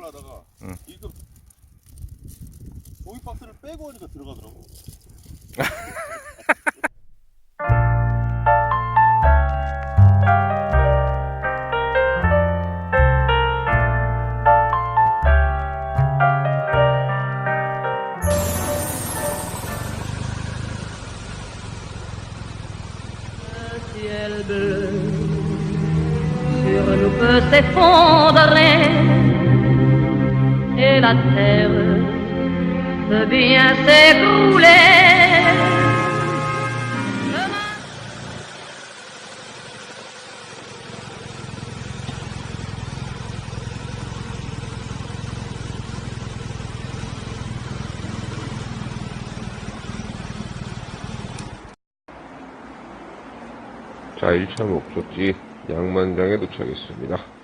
하다가 응. 이거 종이 박스를 빼고 하니까 들어가더라고. ciel bleu sur nous peut s'effondrer et la terre peut bien s'écrouler. 자, 1차 목적지 양만장에 도착했습니다.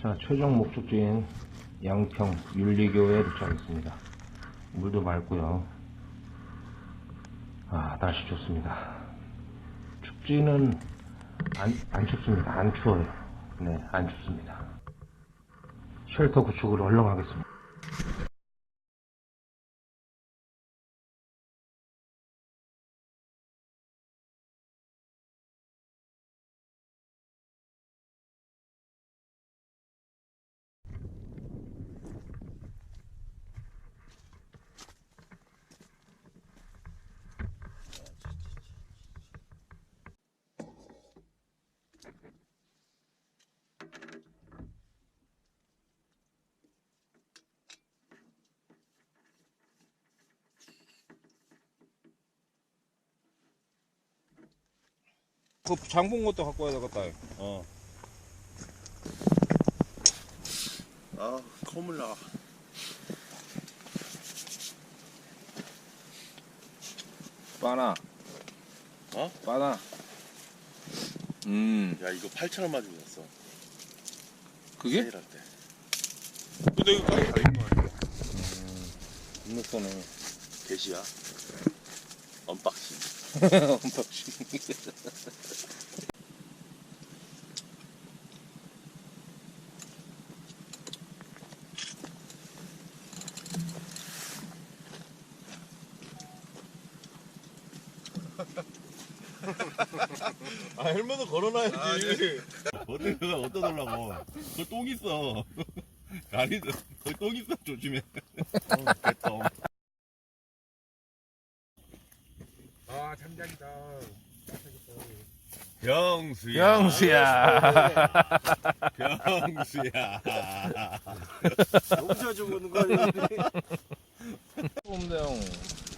자, 최종 목적지인 양평 윤리교에 도착했습니다. 물도 맑고요. 아, 날씨 좋습니다. 춥지는 안, 안 춥습니다. 안 추워요. 네, 안 춥습니다. 쉘터 구축을 얼렁 하겠습니다. 그 장본 것도 갖고 와야 되겠다. 어. 아, 콧물 나. 빠나. 어? 빠나. 음, 야, 이거 8,000원 맞으고 샀어. 그게? 세일할 때. 근데 이거 가격 다른 거 아니야? 겁나 싸네. 게시야. 언박싱. 아, 헬멧은 걸어놔야지. 어디 내가 어디다 놓으려고. 거기 똥 있어. 가리, 거기 똥 있어. 조심해. 어, 개똥. 아 잠자리다. 병수야. 병수야. 너무 자주 보는 거 아니야? 없는데 형.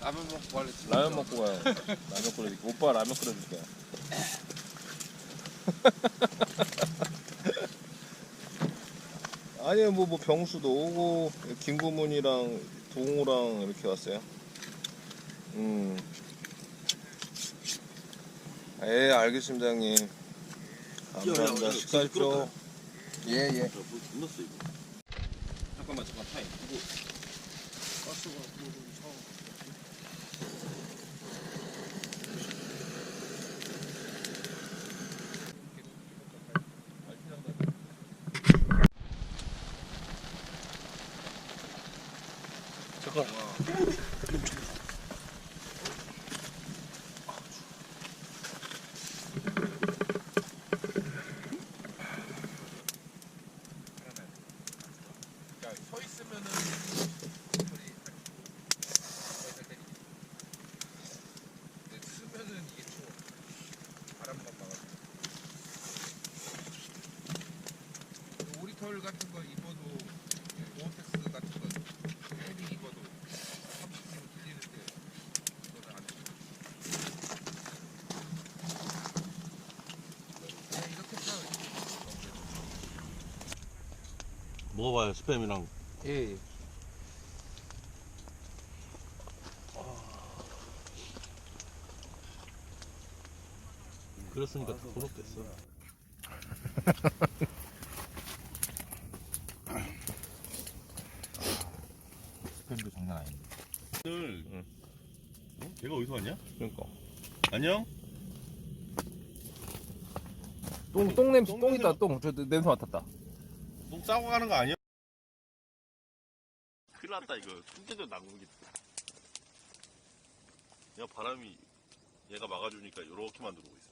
라면 먹고 갈래? 라면 먹고 가요. 라면 끓여줄게. 오빠 라면 끓여줄게. 아니요 뭐, 뭐 병수도 오고 김구문이랑 동우랑 이렇게 왔어요. 음. 예 알겠습니다 형님. 감사합니다. 식사하십시오. 예 예. 끝났어, 이거. 잠깐만 잠깐 타임. 이거 잠깐. 서 있으면은 소리 살살 때리지. 근데 쓰면은 이게 추워. 바람만 막아서. 오리털 같은 거 입어도 고어텍스 같은 거 패딩 입어도 30분 틀리는데 이거는 안 돼. 그냥 이렇게 펴. 먹어봐요 스팸이랑 예. 그랬으니까 더 고속됐어 스팸도 장난 아닌데. 오늘 어? 걔가 어디서 왔냐? 그러니까. 안녕? 똥, 똥 냄새, 똥 있다, 똥. 저 냄새 맡았다. 똥 싸고 가는 거 아니야? 났다 이거. 숨겨져 나무기 야 바람이 얘가 막아주니까 이렇게만 들어오고 있어